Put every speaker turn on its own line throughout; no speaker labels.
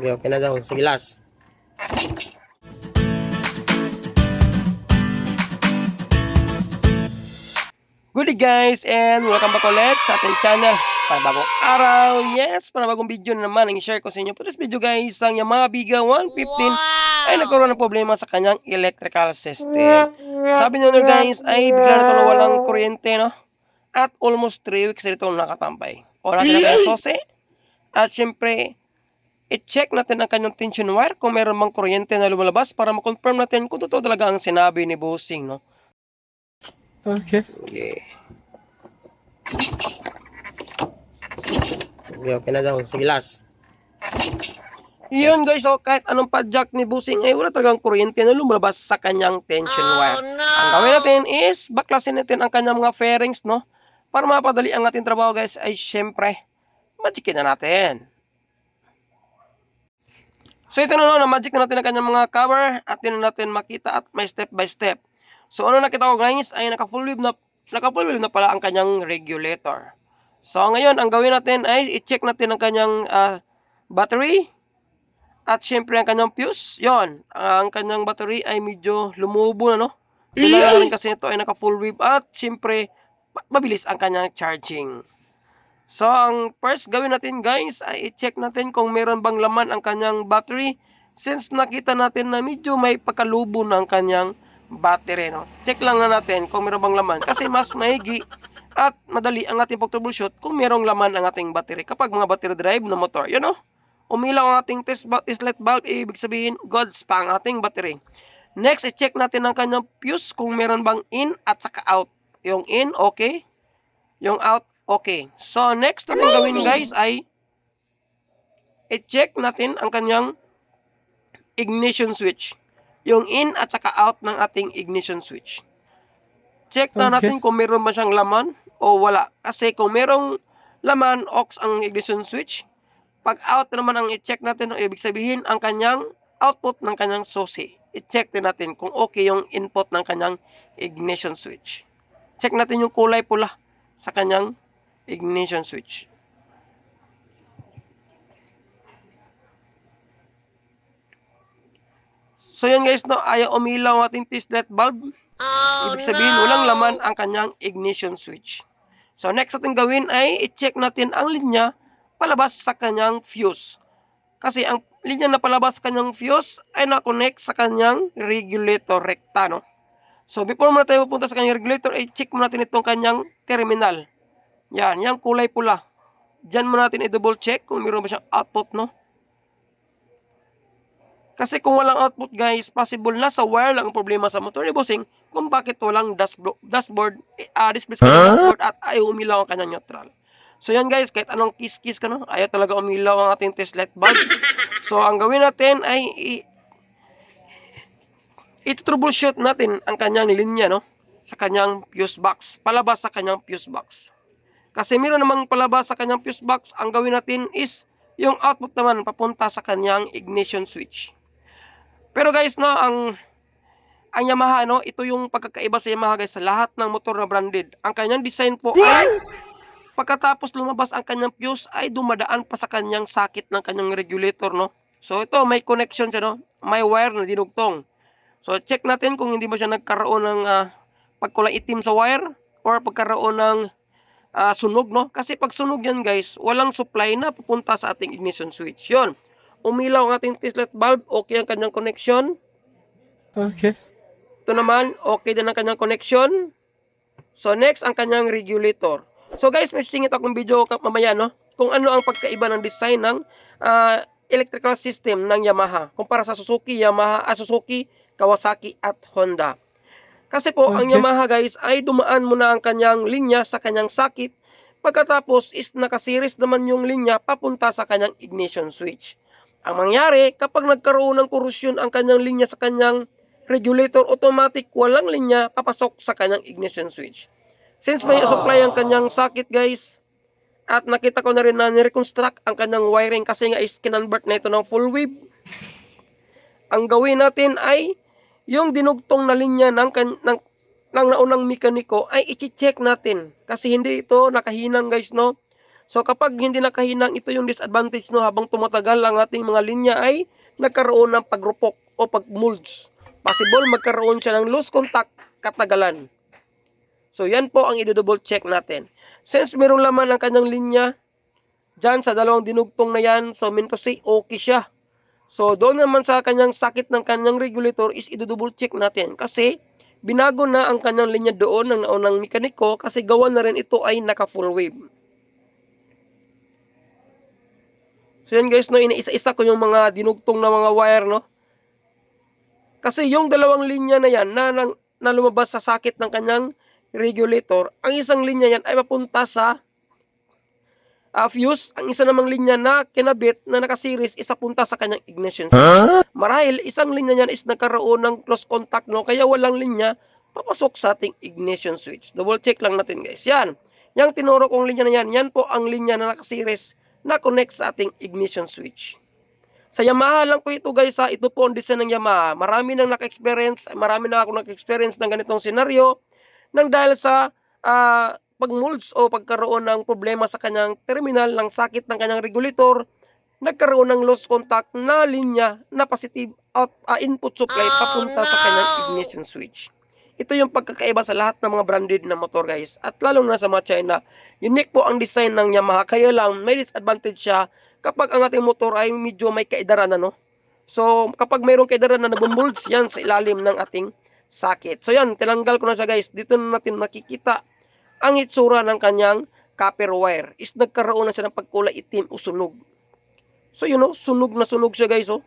Okay, okay na daw. Sige, last. Good day guys and welcome back ulit sa ating channel para bagong araw. Yes, para bagong video na naman ang i-share ko sa inyo. For this video guys, ang Yamaha Biga 115 ay nagkaroon ng problema sa kanyang electrical system. Sabi niyo guys ay bigla na ito walang kuryente no? At almost 3 weeks na ito nakatambay. O natin na kanyang sose. At syempre, i-check natin ang kanyang tension wire kung meron bang kuryente na lumalabas para ma-confirm natin kung totoo talaga ang sinabi ni Bossing, no?
Okay.
Okay. Okay, okay na daw. Sige, last. Yun guys, so kahit anong padjak ni Busing ay wala talagang kuryente na lumalabas sa kanyang tension wire. Ang gawin natin is baklasin natin ang kanyang mga fairings, no? Para mapadali ang ating trabaho guys ay syempre, magikin na natin. So ito na no, na-magic na natin ang kanyang mga cover at din natin makita at may step by step. So ano nakita ko guys ay naka full wave na naka full wave na pala ang kanyang regulator. So ngayon ang gawin natin ay i-check natin ang kanyang ah, battery at syempre ang kanyang fuse. Yon, ang kanyang battery ay medyo lumubo na no. Kailangan kasi ito ay naka full wave at syempre mabilis ang kanyang charging. So, ang first gawin natin guys ay i-check natin kung meron bang laman ang kanyang battery since nakita natin na medyo may pagkalubo na ang kanyang battery. No? Check lang na natin kung meron bang laman kasi mas mahigi at madali ang ating pag-troubleshoot kung merong laman ang ating battery kapag mga battery drive na motor. Yun know? Umilaw ang ating test light bulb, ibig sabihin goods pa ang ating battery. Next, i-check natin ang kanyang fuse kung meron bang in at saka out. Yung in, okay. Yung out, okay. So, next natin gawin guys ay i-check natin ang kanyang ignition switch. Yung in at saka out ng ating ignition switch. Check na
Okay.
natin kung meron ba siyang laman o wala. Kasi kung merong laman, ox ang ignition switch. Pag out naman ang i-check natin, ibig sabihin ang kanyang output ng kanyang susi. I-check din natin kung okay yung input ng kanyang ignition switch. Check natin yung kulay pula sa kanyang ignition switch. So yun guys, no, ayaw umilaw ang ating test light bulb. Ibig sabihin, walang laman ang kanyang ignition switch. So next natin gawin ay i-check natin ang linya palabas sa kanyang fuse. Kasi ang linya na palabas sa kanyang fuse ay na-connect sa kanyang regulator recta, no? So before muna tayo pupunta sa kanyang regulator, ay check muna natin itong kanyang terminal. Yan, yung kulay pula. Diyan muna natin i-double check kung mayroon ba siyang output, no? Kasi kung walang output guys, possible na sa wire lang ang problema sa motor ni Bossing kung bakit walang dashboard, dashboard uh, display sa kanyang dashboard at ayaw umilaw ang kanyang neutral. So yan guys, kahit anong kiss-kiss ka no, ayaw talaga umilaw ang ating test light bulb. So ang gawin natin ay i- ito-troubleshoot natin ang kanyang linya no sa kanyang fuse box, palabas sa kanyang fuse box. Kasi meron namang palabas sa kanyang fuse box, ang gawin natin is yung output naman papunta sa kanyang ignition switch. Pero guys, no, ang ang Yamaha, no, ito yung pagkakaiba sa Yamaha guys sa lahat ng motor na branded. Ang kanyang design po ay pagkatapos lumabas ang kanyang fuse ay dumadaan pa sa kanyang sakit ng kanyang regulator, no. So ito may connection siya, no. May wire na dinugtong. So check natin kung hindi ba siya nagkaroon ng ah, pagkulay itim sa wire or pagkaroon ng ah, sunog, no? Kasi pag sunog yan, guys, walang supply na pupunta sa ating ignition switch. Yun. Umilaw ang ating light bulb, okay ang kanyang connection.
Okay.
Ito naman, okay din ang kanyang connection. So, next, ang kanyang regulator. So, guys, may singit akong video mamaya, no? Kung ano ang pagkaiba ng design ng ah, electrical system ng Yamaha kumpara sa Suzuki, Yamaha, ah, Suzuki, Kawasaki at Honda. Kasi po, ang
Okay.
Yamaha guys ay dumaan muna ang kanyang linya sa kanyang sakit. Pagkatapos is nakasiris naman yung linya papunta sa kanyang ignition switch. Ang mangyari, kapag nagkaroon ng korosyon ang kanyang linya sa kanyang regulator, automatic walang linya papasok sa kanyang ignition switch. Since may supply ang kanyang sakit guys, at nakita ko na rin na nireconstruct ang kanyang wiring kasi nga is kinonvert na ito ng full wave. Ang gawin natin ay yung dinugtong na linya ng, ng, ng naunang mekaniko ay i-check natin. Kasi hindi ito nakahinang guys, no? So kapag hindi nakahinang, ito yung disadvantage no habang tumatagal ang ating mga linya ay nagkaroon ng pagrupok o pagmolds. Possible magkaroon siya ng loose contact katagalan. So yan po ang i-double check natin. Since merong laman ang kanyang linya, dyan sa dalawang dinugtong na yan, so mean to say okay siya. So doon naman sa kanyang sakit ng kanyang regulator is i-double check natin kasi binago na ang kanyang linya doon ng naunang mekaniko kasi gawa na rin ito ay naka full wave. So yan guys, no, iniisa-isa ko yung mga dinugtong na mga wire, no. Kasi yung dalawang linya na yan na, na, na lumabas sa sakit ng kanyang regulator, ang isang linya yan ay papunta sa ah, fuse. Ang isa namang linya na kinabit na nakaseries is papunta sa kanyang ignition switch. Marahil isang linya niyan is nagkaroon ng close contact, no, kaya walang linya papasok sa ating ignition switch. Double check lang natin guys. Yan. Yang tinuro kong linya na yan, yan po ang linya na nakaseries na connect sa ating ignition switch. Sa Yamaha lang po ito guys ha, ito po ang design ng Yamaha. Marami nang naka-experience, marami na ako naka-experience ng ganitong senaryo nang dahil sa ah, pagmolds o pagkaroon ng problema sa kanyang terminal ng sakit ng kanyang regulator, nagkaroon ng loose contact na linya na positive out, ah, input supply papunta sa kanyang ignition switch. Ito yung pagkakaiba sa lahat ng mga branded na motor guys. At lalong na sa mga China, unique po ang design ng Yamaha. Kaya lang, may disadvantage siya kapag ang ating motor ay medyo may kaidaran ano. So, kapag mayroong kaidaran na nabumulds, yan sa ilalim ng ating sakit. So yan, tinanggal ko na siya guys. Dito na natin makikita ang itsura ng kanyang copper wire. Is nagkaroon na siya ng pagkulay itim o sunog. So you know, sunog na sunog siya guys oh.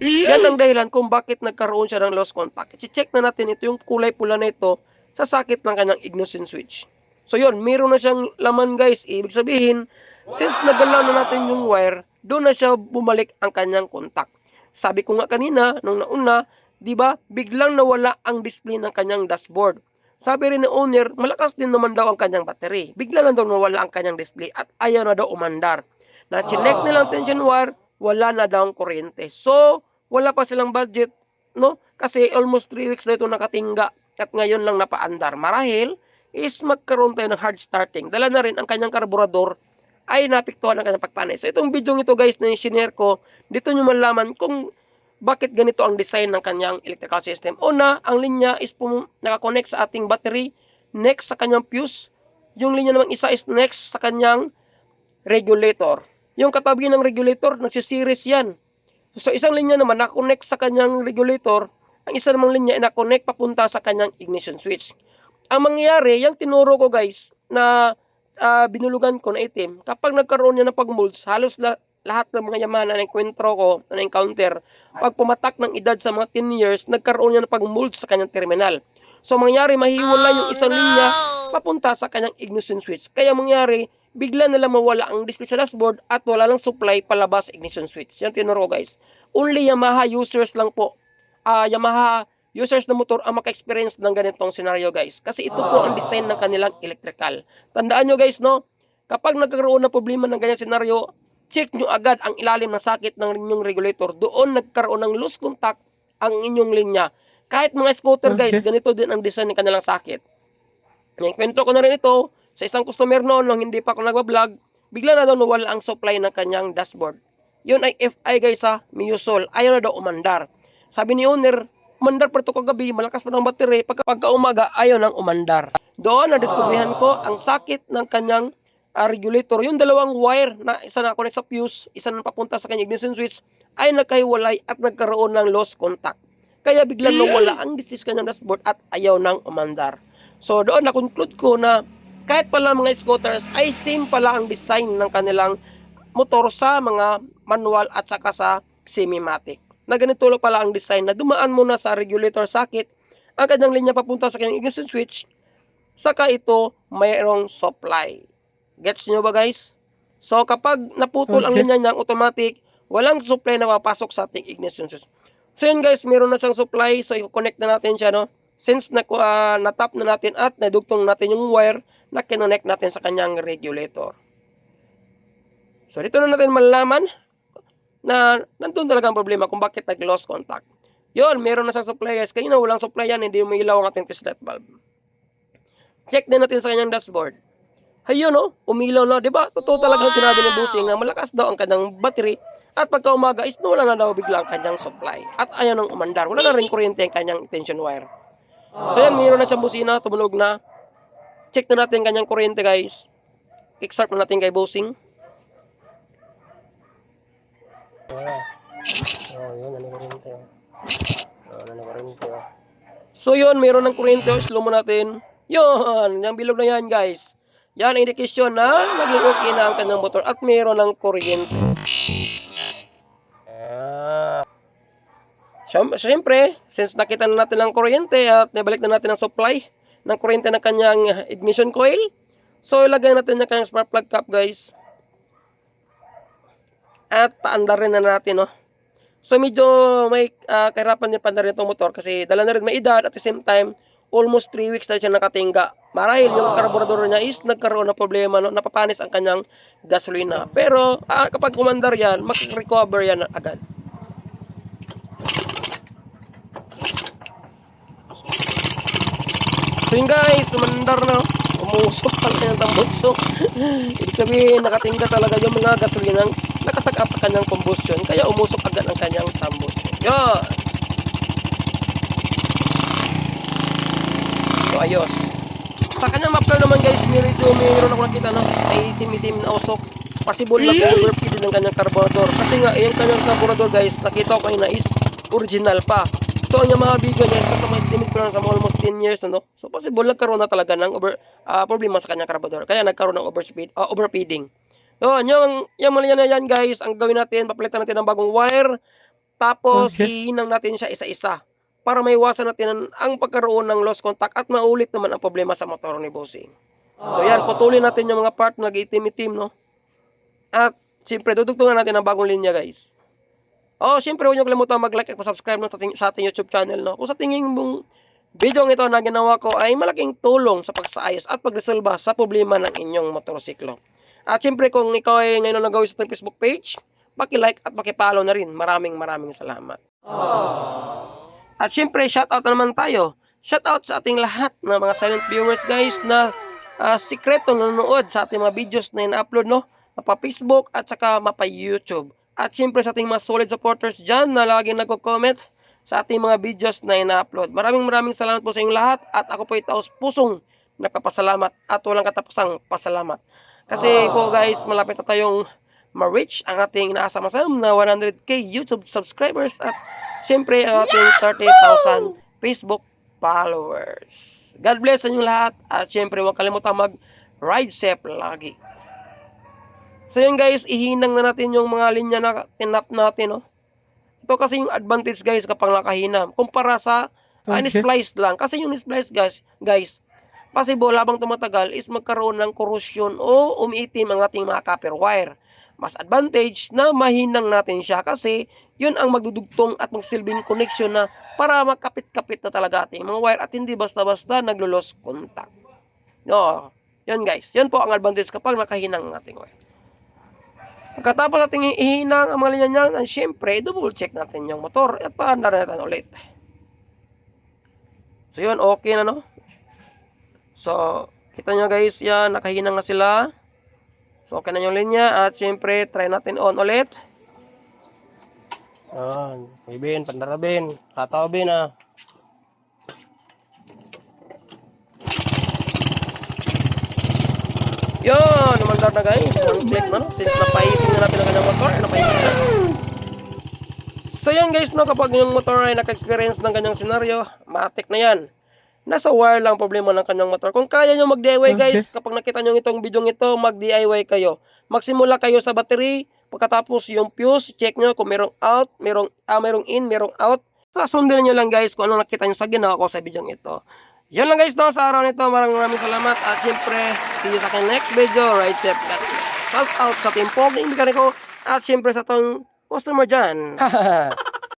Yan ang dahilan kung bakit nagkaroon siya ng lost contact. I-check na natin ito yung kulay pula na ito sa sakit ng kanyang ignition switch. So yun, meron na siyang laman guys. Ibig sabihin, since nagalaw na natin yung wire, doon na siya bumalik ang kanyang contact. Sabi ko nga kanina, nung nauna, di ba, biglang nawala ang display ng kanyang dashboard. Sabi rin ng owner, malakas din naman daw ang kanyang battery. Bigla lang daw nawala ang kanyang display at ayaw na daw umandar. Na chinek nila ang tension wire, wala na daw ang kuryente. So, wala pa silang budget, no? Kasi almost 3 weeks na ito nakatingga at ngayon lang napaandar. Marahil is magkaroon tayo ng hard starting. Dala na rin ang kanyang karburador ay napiktuhan ng kanyang pagpanay. So itong video ito guys na share ko, dito nyo malaman kung bakit ganito ang design ng kanyang electrical system. Una, ang linya is pum- nakakonect sa ating battery, next sa kanyang fuse, yung linya namang isa is next sa kanyang regulator. Yung katabi ng regulator, nagsisiris yan. So isang linya naman na-connect sa kanyang regulator, ang isa namang linya ay na-connect papunta sa kanyang ignition switch. Ang mangyayari, yung tinuro ko guys, na ah, binulugan ko na itim, kapag nagkaroon niya ng pagmolds, halos la- lahat ng mga Yamaha na na-enkwentro ko, na na-encounter, pag pumatak ng edad sa mga 10 years, nagkaroon niya ng pagmolds sa kanyang terminal. So mangyari, mahiwala yung isang linya papunta sa kanyang ignition switch. Kaya mangyari, bigla na lang mawala ang display sa dashboard at wala lang supply palabas sa ignition switch. Yan tinuro guys. Only Yamaha users lang po. Ah, Yamaha users na motor ang maka-experience ng ganitong scenario, guys. Kasi ito po ang design ng kanilang electrical. Tandaan nyo, guys, no? Kapag nagkaroon ng problema ng ganyan scenario, check nyo agad ang ilalim ng sakit ng inyong regulator. Doon nagkaroon ng loose contact ang inyong linya. Kahit mga scooter, guys,
Okay.
ganito din ang design ng kanilang sakit. Yung kwento ko na rin ito sa isang customer noon nung hindi pa ako nagbablog, bigla na daw nawala ang supply ng kanyang dashboard. Yun ay FI guys ha, Miusol. Ayaw na daw umandar. Sabi ni owner, umandar pa ito kagabi, malakas pa ng battery, pagka, pagka umaga, ayaw nang umandar. Doon, nadiskubrihan ko ang sakit ng kanyang ah, regulator. Yung dalawang wire na isa na connect sa fuse, isa na papunta sa kanyang ignition switch, ay nagkahiwalay at nagkaroon ng lost contact. Kaya biglang nawala ang disease kanyang dashboard at ayaw nang umandar. So doon na-conclude ko na kahit pala mga scooters ay same pala ang design ng kanilang motor sa mga manual at saka sa semi-matic. Na ganito lang pala ang design na dumaan muna sa regulator socket ang kanyang linya papunta sa kanyang ignition switch saka ito mayroong supply. Gets nyo ba guys? So kapag naputol ang
Okay.
linya niya automatic, walang supply na papasok sa ating ignition switch. So yun guys, meron na siyang supply. So i-connect na natin siya no. Since na, uh, natap na natin at nadugtong natin yung wire na kinonect natin sa kanyang regulator. So dito na natin malalaman na nandun talaga ang problema kung bakit nag-lost contact. Yun, meron na siyang supply guys. Kanina walang supply yan, hindi umilaw ang ating test light bulb. Check din natin sa kanyang dashboard. Ayun no, umilaw na, 'di ba? Totoo talaga ang sinabi ni Busing na malakas daw ang kanyang battery at pagka umaga is nawala na daw bigla ang kanyang supply. At ayaw nang umandar. Wala na rin kuryente ang kanyang tension wire. So yan, mayroon na siyang busina, tumunog na. Check na natin kanyang kuryente guys. Exart na natin kay Busing. Oh, yun, ano kuryente. Oh, ano kuryente. So yun, mayroon ng kuryente. Slow mo natin. Yun, yung bilog na yan guys. Yan ang indikasyon na naging okay na ang kanyang motor at mayroon ng kuryente. Ah. Siyem- Siyempre, since nakita na natin ang kuryente at nabalik na natin ang supply ng kuryente ng kanyang ignition coil, so ilagay natin yung kanyang spark plug cap guys. At paandar rin na natin, no? So medyo may ah, kahirapan din paandar itong motor kasi dala na rin may edad at the same time, almost 3 weeks na siya nakatingga. Marahil yung karburador niya is nagkaroon ng problema, no? napapanis ang kanyang gasolina. Pero ah, kapag umandar yan, mag-recover yan agad. So yun guys, umandar na. Umusok talaga yung tambutso. Ibig sabihin, nakatingga talaga yung mga gasolinang nakastag up sa kanyang combustion. Kaya umusok agad ang kanyang tambutso. Yan. Ayos. Sa kanyang muffler naman guys, medyo mayroon ako nakita no, may itim-itim na usok. Possible na overfeed ng kanyang carburetor. Kasi nga, yung kanyang carburetor guys, nakita ko kanina is original pa. So, ang mga bigo guys, kasi may estimate ko na sa almost 10 years na no. So, possible nagkaroon na talaga ng over, ah, problema sa kanyang carburetor. Kaya nagkaroon ng overspeed, ah, overfeeding. So, yung, yung mali na yan guys, ang gawin natin, papalitan natin ng bagong wire. Tapos,
Okay.
ihinang natin siya isa-isa para maiwasan natin ang, ang pagkaroon ng lost contact at maulit naman ang problema sa motor ni Bossing. So yan, putulin natin yung mga part na nag-itim-itim, no? At siyempre, dudugtungan natin ang bagong linya, guys. Oh, siyempre, huwag niyo kalimutan mag-like at subscribe no, sa ating, sa ating YouTube channel, no? Kung sa tingin mong video ito na ginawa ko ay malaking tulong sa pagsaayos at pagresolba sa problema ng inyong motorsiklo. At siyempre, kung ikaw ay ngayon na nagawin sa ating Facebook page, paki-like at paki-follow na rin. Maraming maraming salamat. At syempre, shoutout na naman tayo. Shoutout sa ating lahat ng mga silent viewers guys na ah, sikreto nanonood sa ating mga videos na ina-upload no, mapa Facebook at saka mapa YouTube. At syempre sa ating mga solid supporters dyan na laging nagko-comment sa ating mga videos na ina-upload. Maraming maraming salamat po sa inyong lahat at ako po taos pusong nagpapasalamat at walang katapusang pasalamat. Kasi po guys, malapit na tayong ma-reach ang ating inaasam-asam na 100k YouTube subscribers at syempre ang ating 30,000 Facebook followers. God bless sa inyong lahat at syempre huwag kalimutan mag-ride safe lagi. So yun guys, ihinang na natin yung mga linya na tinap natin. No? Ito kasi yung advantage guys kapag nakahinam. Kumpara sa uh,
Okay.
splice lang. Kasi yung splice guys, guys, possible habang tumatagal is magkaroon ng corrosion o umiitim ang ating mga copper wire. Mas advantage na mahinang natin siya kasi yun ang magdudugtong at magsilbing connection na para makapit-kapit na talaga ating mga wire at hindi basta-basta naglo-lost contact. No, yun guys. Yun po ang advantage kapag nakahinang ang ating wire. Pagkatapos ating ihinang ang mga linya niyan, syempre, double check natin yung motor at paandar natin ulit. So yun, okay na no? So, kita nyo guys, yan, nakahinang na sila. So, okay na yung linya at syempre, try natin on ulit. Yan, Bin, pandarabin, tatawabin ah. Yun, umandar na guys. One click na no? Since napahitin na natin ang kanyang motor, napahitin na. So yan guys, no, kapag yung motor ay naka-experience ng kanyang senaryo, matik na yan. Nasa wire lang problema ng kanyang motor. Kung kaya nyo mag-DIY guys, kapag nakita nyo itong video ito, mag-DIY kayo. Magsimula kayo sa battery, pagkatapos yung fuse, check nyo kung merong out, merong, ah, merong in, merong out. Sa sundin nyo lang guys kung ano nakita nyo sa ginawa ko sa video ito. Yan lang guys no, sa araw nito. Maraming maraming salamat. At syempre, see you sa aking next video. God bless. Shout out sa team Poging Mekaniko. At syempre sa tong customer dyan.